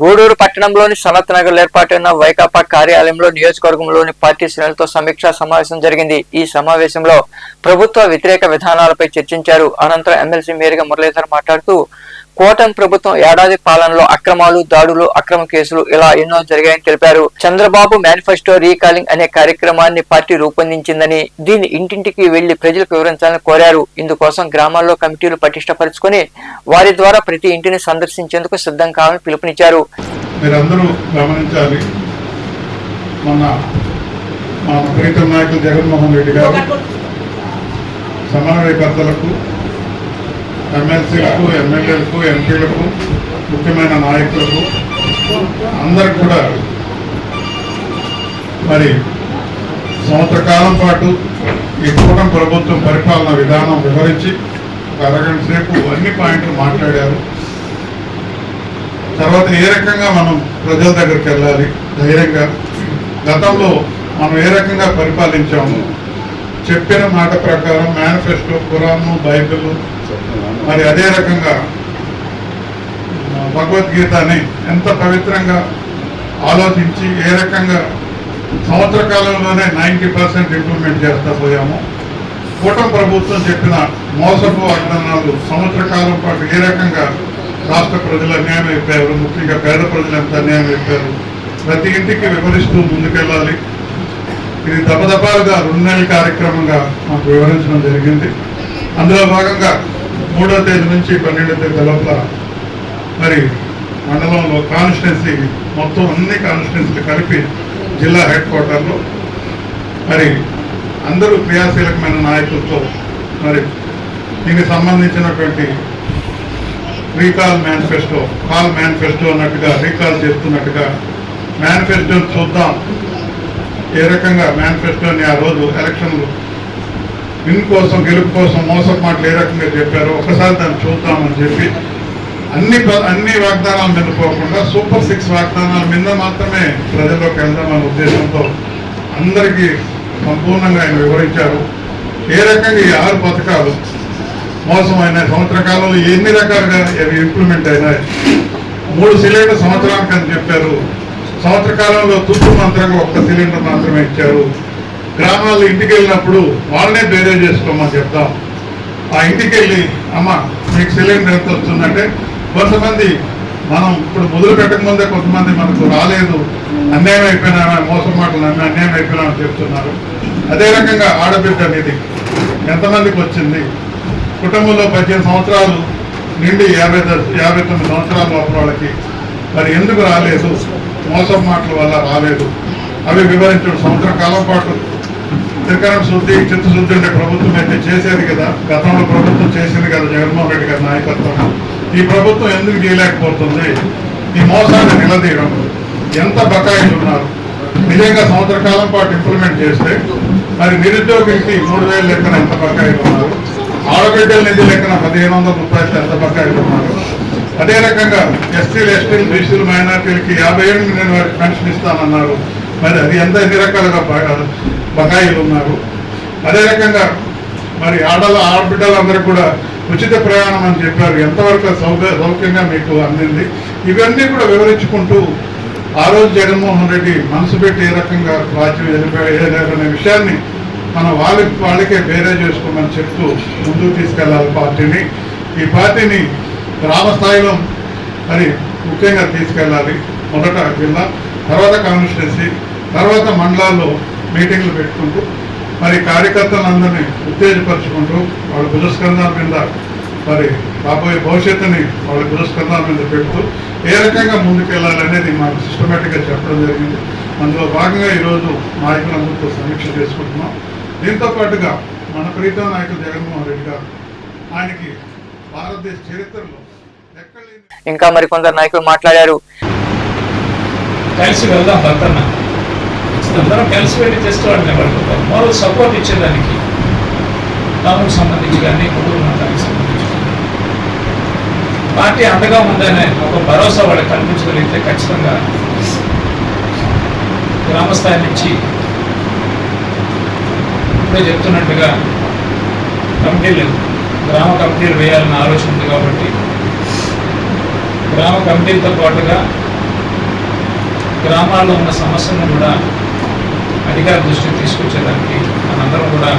గూడూరు పట్టణంలోని సనత్ నగర్ ఏర్పాటైన వైకాపా కార్యాలయంలో నియోజకవర్గంలోని పార్టీ శ్రేణులతో సమీక్షా సమావేశం జరిగింది. ఈ సమావేశంలో ప్రభుత్వ వ్యతిరేక విధానాలపై చర్చించారు. అనంతరం ఎమ్మెల్సీ మేరగా మురళీధర్ మాట్లాడుతూ కూటమి ప్రభుత్వం ఏడాది పాలనలో అక్రమాలు దాడులు అక్రమ కేసులు ఇలా ఎన్నో జరిగాయని తెలిపారు. చంద్రబాబు మేనిఫెస్టో రీకాలింగ్ అనే కార్యక్రమాన్ని పార్టీ రూపొందించిందని దీన్ని ఇంటింటికి వెళ్ళి ప్రజలకు వివరించాలని కోరారు. ఇందుకోసం గ్రామాల్లో కమిటీలు పటిష్టపరుచుకొని వారి ద్వారా ప్రతి ఇంటిని సందర్శించేందుకు సిద్ధం కావాలని పిలుపునిచ్చారు. మీరందరూ గమనించాలి మొన్న మా ప్రీతం నాయకులు జగన్మోహన్ రెడ్డి గారు సమన్వయకర్తలకు ఎమ్మెల్సీలకు ఎమ్మెల్యేలకు ఎంపీలకు ముఖ్యమైన నాయకులకు అందరికి కూడా మరి సంవత్సర కాలం పాటు ఈ కూటమి ప్రభుత్వం పరిపాలన విధానం వివరించి ఒక అరగంట సేపు అన్ని పాయింట్లు మాట్లాడారు. తర్వాత ఏ రకంగా మనం ప్రజల దగ్గరికి వెళ్ళాలి? ధైర్యంగా. గతంలో మనం ఏ రకంగా పరిపాలించాము? చెప్పిన మాట ప్రకారం మేనిఫెస్టో పురాణం బైబిల్ మరి అదే రకంగా భగవద్గీతని ఎంత పవిత్రంగా ఆలోచించి ఏ రకంగా సంవత్సర కాలంలోనే నైంటీ పర్సెంట్ ఇంప్లిమెంట్ చేస్తా పోయాము కూటమి ప్రభుత్వం చెప్పిన మోసపు వాగ్దానాలు సంవత్సర కాలం పాటు ఏ రకంగా రాష్ట్ర ప్రజలు అన్యాయం అయిపోయారు ముఖ్యంగా పేద ప్రజలు ఎంత అన్యాయం అయిపోయారు ప్రతి ఇంటికి వివరిస్తూ ముందుకెళ్ళాలి. ఇది దపదపాలుగా రెండు నెలల కార్యక్రమంగా మాకు వివరించడం జరిగింది. అందులో భాగంగా మూడో తేదీ నుంచి పన్నెండో తేదీ లోపల మరి మండలంలో కాన్స్టిట్యున్సీ మొత్తం అన్ని కాన్స్టిట్యున్సీలు కలిపి జిల్లా హెడ్ క్వార్టర్లో మరి అందరూ క్రియాశీలకమైన నాయకులతో మరి దీనికి సంబంధించినటువంటి రీకాల్ మేనిఫెస్టో కాల్ మేనిఫెస్టో అన్నట్టుగా రీకాల్ చేస్తున్నట్టుగా మేనిఫెస్టోని చూద్దాం. ఏ రకంగా మేనిఫెస్టోని ఆ రోజు ఎలక్షన్లు విన్ కోసం గెలుపు కోసం మోసం మాటలు ఏ రకంగా చెప్పారు ఒకసారి దాన్ని చూద్దామని చెప్పి అన్ని అన్ని వాగ్దానాల మీద పోకుండా సూపర్ సిక్స్ వాగ్దానాల మీద మాత్రమే ప్రజల్లోకి వెళ్దామన్న ఉద్దేశంతో అందరికీ సంపూర్ణంగా ఆయన వివరించారు. ఏ రకంగా ఈ ఆరు పథకాలు మోసమైన సంవత్సర కాలంలో ఎన్ని రకాలుగా అవి ఇంప్లిమెంట్ అయినాయి? మూడు సిలిండర్ సంవత్సరానికి అని చెప్పారు. సంవత్సర కాలంలో తుప్పు మంత్రంగా ఒక్క సిలిండర్ మాత్రమే ఇచ్చారు. గ్రామాల్లో ఇంటికి వెళ్ళినప్పుడు వాళ్ళనే బేరే చేసుకోమని చెప్తాం. ఆ ఇంటికి వెళ్ళి అమ్మ మీకు సిలిండర్ ఎంత వస్తుందంటే కొంతమంది మనం ఇప్పుడు మొదలు పెట్టకముందే కొంతమంది మనకు రాలేదు అన్యాయం అయిపోయినా మోసం మాటలు నమ్మి అన్యాయం అయిపోయినా చెప్తున్నారు. అదే రకంగా ఆడబిడ్డ అనేది ఎంతమందికి వచ్చింది? కుటుంబంలో పద్దెనిమిది సంవత్సరాలు నిండి యాభై యాభై తొమ్మిది సంవత్సరాల లోపల వాళ్ళకి మరి ఎందుకు రాలేదు? మోసం మాటల వల్ల రాలేదు. అవి వివరించడం సంవత్సర కాలం పాటు త్రికరణ శుద్ధి చిత్తశుద్ధి ఉండే ప్రభుత్వం అయితే చేసేది కదా గతంలో ప్రభుత్వం చేసింది కదా జగన్మోహన్ రెడ్డి గారి నాయకత్వం. ఈ ప్రభుత్వం ఎందుకు చేయలేకపోతుంది? ఈ మోసాన్ని నిలదీయడం. ఎంత బకాయిలు ఉన్నారు? నిజంగా సంవత్సర కాలం పాటు ఇంప్లిమెంట్ చేస్తే మరి నిరుద్యోగికి మూడు వేల లెక్కన ఎంత బకాయిలు ఉన్నారు? ఆడబిడ్డల నిధి లెక్కన పదిహేను వందల రూపాయలు ఎంత బకాయిలు ఉన్నారు? అదే రకంగా ఎస్టీలు ఎస్టీలు బీసీలు మైనార్టీలకి యాభై ఏళ్ళు నేను వారికి పెన్షన్ ఇస్తానన్నారు మరి అది ఎంత ఎన్ని రకాలుగా బకాయిలు ఉన్నారు. అదే రకంగా మరి ఆడల ఆడబిడ్డలందరూ కూడా ఉచిత ప్రయాణం అని చెప్పారు. ఎంతవరకు సౌక సౌక్యంగా మీకు అందింది? ఇవన్నీ కూడా వివరించుకుంటూ ఆ రోజు జగన్మోహన్ రెడ్డి మనసు పెట్టి ఏ రకంగా రాజ్యం వెళ్ళిపోయే విషయాన్ని మన వాళ్ళకి వాళ్ళకే వేరే చేసుకోమని చెప్తూ ముందుకు తీసుకెళ్ళాలి పార్టీని. ఈ పార్టీని గ్రామ స్థాయిలో మరి ముఖ్యంగా తీసుకెళ్ళాలి మొదట జిల్లా తర్వాత కాన్స్టిట్యున్సీ తర్వాత మండలాల్లో మీటింగ్లు పెట్టుకుంటూ మరి కార్యకర్తలందరినీ ఉత్తేజపరుచుకుంటూ వాళ్ళ భుజస్కంధాల మీద మరి రాబోయే భవిష్యత్తుని వాళ్ళ భుజస్కంధాల మీద పెడుతూ ఏ రకంగా ముందుకెళ్ళాలి అనేది మాకు సిస్టమేటిక్గా చెప్పడం జరిగింది. అందులో భాగంగా ఈరోజు నాయకులందరితో సమీక్ష చేసుకుంటున్నాం. దీంతో పాటుగా మన ప్రీతం నాయకులు జగన్మోహన్ రెడ్డి గారు ఆయనకి భారతదేశ చరిత్రలో ఇంకా మరికొందరు నాయకులు మాట్లాడారు. కలిసి వెళ్దాం భర్తన్న. అందరం కలిసి వెళ్ళి చేసుకోవడం నిలబడుకుంటాం వాళ్ళు సపోర్ట్ ఇచ్చేదానికి టౌన్కి సంబంధించి కానీ కుటుంబానికి సంబంధించి పార్టీ అండగా ఉందనే ఒక భరోసా వాళ్ళకి కల్పించగలిగితే ఖచ్చితంగా గ్రామస్థాయి నుంచి ఇప్పుడే చెప్తున్నట్టుగా కమిటీలు గ్రామ కమిటీలు వేయాలన్న ఆలోచన ఉంది కాబట్టి గ్రామ కమిటీలతో పాటుగా గ్రామాల్లో ఉన్న సమస్యలను కూడా అధికార దృష్టికి తీసుకొచ్చేదానికి మనందరం కూడా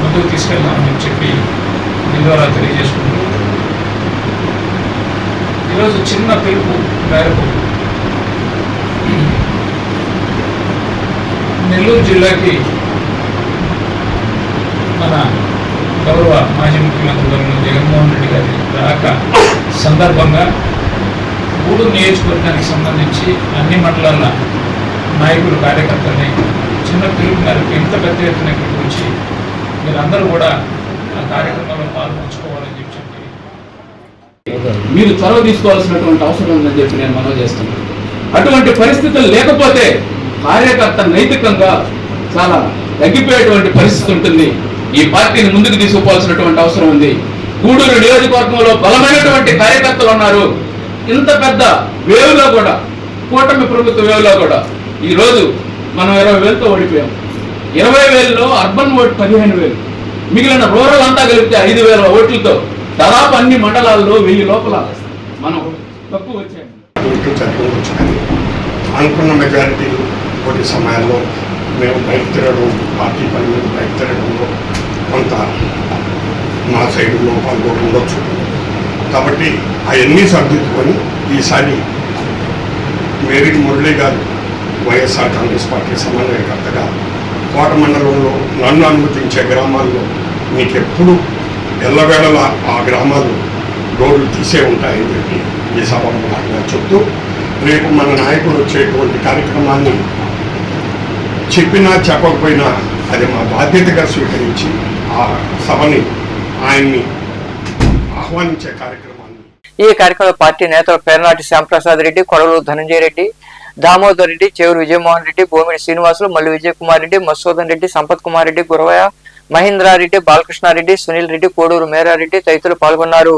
ముందుకు తీసుకెళ్దామని చెప్పి దీని ద్వారా తెలియజేసుకుంటూ ఈరోజు చిన్న పిలుపు మేరకు. నెల్లూరు జిల్లాకి మన గౌరవ మాజీ ముఖ్యమంత్రి వర్యులు జగన్మోహన్ రెడ్డి గారి రాక సందర్భంగా గూడూరు నియోజకవర్గానికి సంబంధించి అన్ని మండలాల నాయకులు కార్యకర్తలని చిన్న పిలుపు మేరకు ఇంత పెద్ద ఎత్తున ఇక్కడికి వచ్చి మీరందరూ కూడా ఆ కార్యక్రమంలో పాల్పంచుకోవాలని చెప్పి చెప్పి మీరు చొరవ తీసుకోవాల్సినటువంటి అవసరం ఉందని చెప్పి నేను మనవి చేస్తున్నాను. అటువంటి పరిస్థితులు లేకపోతే కార్యకర్త నైతికంగా చాలా తగ్గిపోయేటువంటి పరిస్థితి ఉంటుంది. ఈ పార్టీని ముందుకు తీసుకుపోవాల్సినటువంటి అవసరం ఉంది. గూడూరు నియోజకవర్గంలో బలమైనటువంటి కార్యకర్తలు ఉన్నారు. ఇంత పెద్ద వేవ్లో కూడా కూటమి ప్రభుత్వ వేవ్లో కూడా ఈరోజు మనం ఇరవై వేలతో ఓడిపోయాం. ఇరవై వేలలో అర్బన్ ఓటు పదిహేను వేలు. మిగిలిన రూరల్ అంతా కలిపితే ఐదు వేల ఓట్లతో దాదాపు అన్ని మండలాల్లో వెయ్యి లోపల మనం తక్కువ వచ్చాము అనుకున్న మెజారిటీలు కొన్ని సమయాల్లో మేము బయట తిరగడం పార్టీ పని మీద బయట తిరగడంలో కొంత మా సైడ్ లోపాలు కూడా ఉండొచ్చు. కాబట్టి అవన్నీ సర్దిద్దుకొని ఈసారి Meri Murali garu YSR Congress party సమన్వయకర్తగా Kota మండలంలో నన్ను అనుమతించే గ్రామాల్లో మీకు ఎప్పుడు ఎల్లవేళలా ఆ గ్రామాలు రోడ్లు తీసే ఉంటాయని చెప్పి ఈ సభ చెప్తూ రేపు మన నాయకులు వచ్చేటువంటి కార్యక్రమాన్ని చెప్పినా చెప్పకపోయినా అది మా బాధ్యతగా స్వీకరించి ఆ సభని ఆయన్ని ఆహ్వానించే కార్యక్రమాన్ని ఈ కార్యక్రమంలో పార్టీ నేతలు పేర్నాటి శ్యాంప్రసాద్ రెడ్డి కొడవలు ధనంజయ రెడ్డి దామోదర్ రెడ్డి చెవురు విజయమోహన్ రెడ్డి భూమిడి శ్రీనివాసులు మల్లి విజయ్ కుమార్ రెడ్డి మసూదన్ రెడ్డి సంపత్ కుమార్ రెడ్డి గురవయ్య మహేంద్రారెడ్డి బాలకృష్ణారెడ్డి సునీల్ రెడ్డి కోడూరు మేరారెడ్డి తదితరులు పాల్గొన్నారు.